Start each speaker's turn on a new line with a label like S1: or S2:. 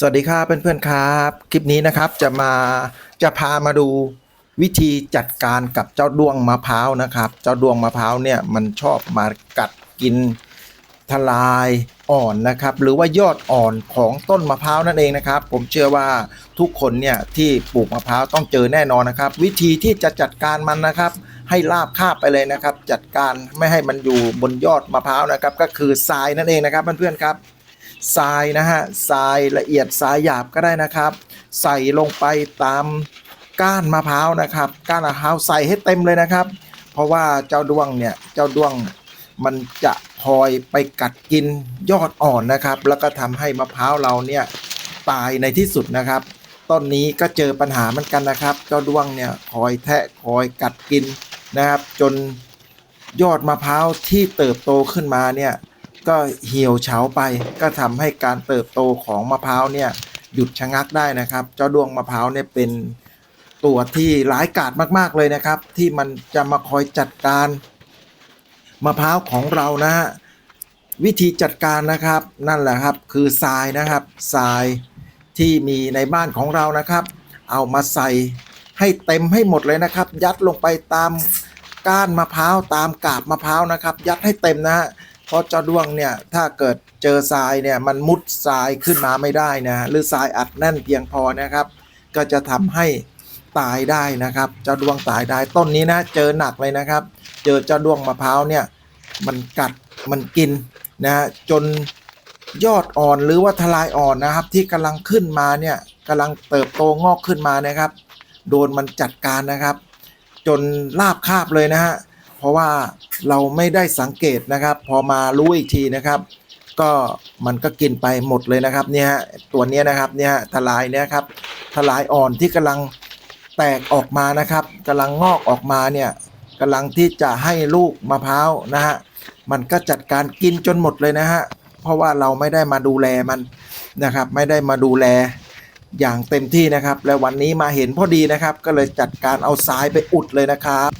S1: สวัสดีครับเพื่อนๆครับ คลิปนี้นะครับจะมาจะพามาดูวิธีจัดการกับเจ้าด้วงมะพร้าวนะครับ เจ้าด้วงมะพร้าวเนี่ยมันชอบมากัดกินทลายอ่อนนะครับ หรือว่ายอดอ่อนของต้นมะพร้าวนั่นเองนะครับ ผมเชื่อว่าทุกคนเนี่ยที่ปลูกมะพร้าวต้องเจอแน่นอนนะครับ วิธีที่จะจัดการมันนะครับ ให้ลาบคาบไปเลยนะครับ จัดการไม่ให้มันอยู่บนยอดมะพร้าวนะครับ ก็คือทรายนั่นเองนะครับเพื่อนๆครับ ทรายนะฮะทรายละเอียดทรายหยาบก็ได้นะครับ ใส่ลงไปตามก้านมะพร้าวนะครับ ก้านมะพร้าวใส่ให้เต็มเลยนะครับ เพราะว่าเจ้าด้วงเนี่ยเจ้าด้วงมันจะคอยไปกัดกินยอดอ่อนนะครับ แล้วก็ทำให้มะพร้าวเราเนี่ยตายในที่สุดนะครับ ต้นนี้ก็เจอปัญหาเหมือนกันนะครับ เจ้าด้วงเนี่ยคอยแทะคอยกัดกินนะครับ จนยอดมะพร้าวที่เติบโตขึ้นมาเนี่ย ก็เหี่ยวเฉาไป ก็ทำให้การเติบโตของมะพร้าวเนี่ยหยุดชะงักได้นะครับ เจ้าดวงมะพร้าวเนี่ยเป็นตัวที่ร้ายกาจมากๆเลยนะครับ ที่มันจะมาคอยจัดการมะพร้าวของเรานะฮะวิธีจัดการนะครับนั่นแหละครับคือทรายนะครับทรายที่มีในบ้านของเรานะครับ เอามาใส่ให้เต็มให้หมดเลยนะครับ ยัดลงไปตามก้านมะพร้าวตามกาบมะพร้าวนะครับ ยัดให้เต็มนะฮะ เพราะเจ้าด้วงเนี่ยถ้าเกิดเจอทรายเนี่ยมันมุดทรายขึ้นมาไม่ได้นะหรือทรายอัดแน่นเพียงพอนะครับ ก็จะทำให้ตายได้นะครับ เจ้าด้วงตายได้ต้นนี้นะเจอหนักเลยนะครับ เจอเจ้าด้วงมะพร้าวเนี่ยมันกัดมันกินนะจนยอดอ่อนหรือว่าทลายอ่อนนะครับ ที่กำลังขึ้นมาเนี่ยกำลังเติบโตงอกขึ้นมานะครับ โดนมันจัดการนะครับ จนลาบคาบเลยนะฮะ เพราะว่าเราไม่ได้สังเกตนะครับ พอมารู้อีกทีนะครับ ก็มันก็กินไปหมดเลยนะครับเนี่ยตัวเนี้ยนะครับเนี่ยทลายเนี่ยครับทลายอ่อนที่กำลังแตกออกมานะครับกำลังงอกออกมาเนี่ยกำลังที่จะให้ลูกมะพร้าวนะฮะมันก็จัดการกินจนหมดเลยนะฮะเพราะว่าเราไม่ได้มาดูแลมันนะครับ ไม่ได้มาดูแลอย่างเต็มที่นะครับ และวันนี้มาเห็นพอดีนะครับ ก็เลยจัดการเอาทรายไปอุดเลยนะครับ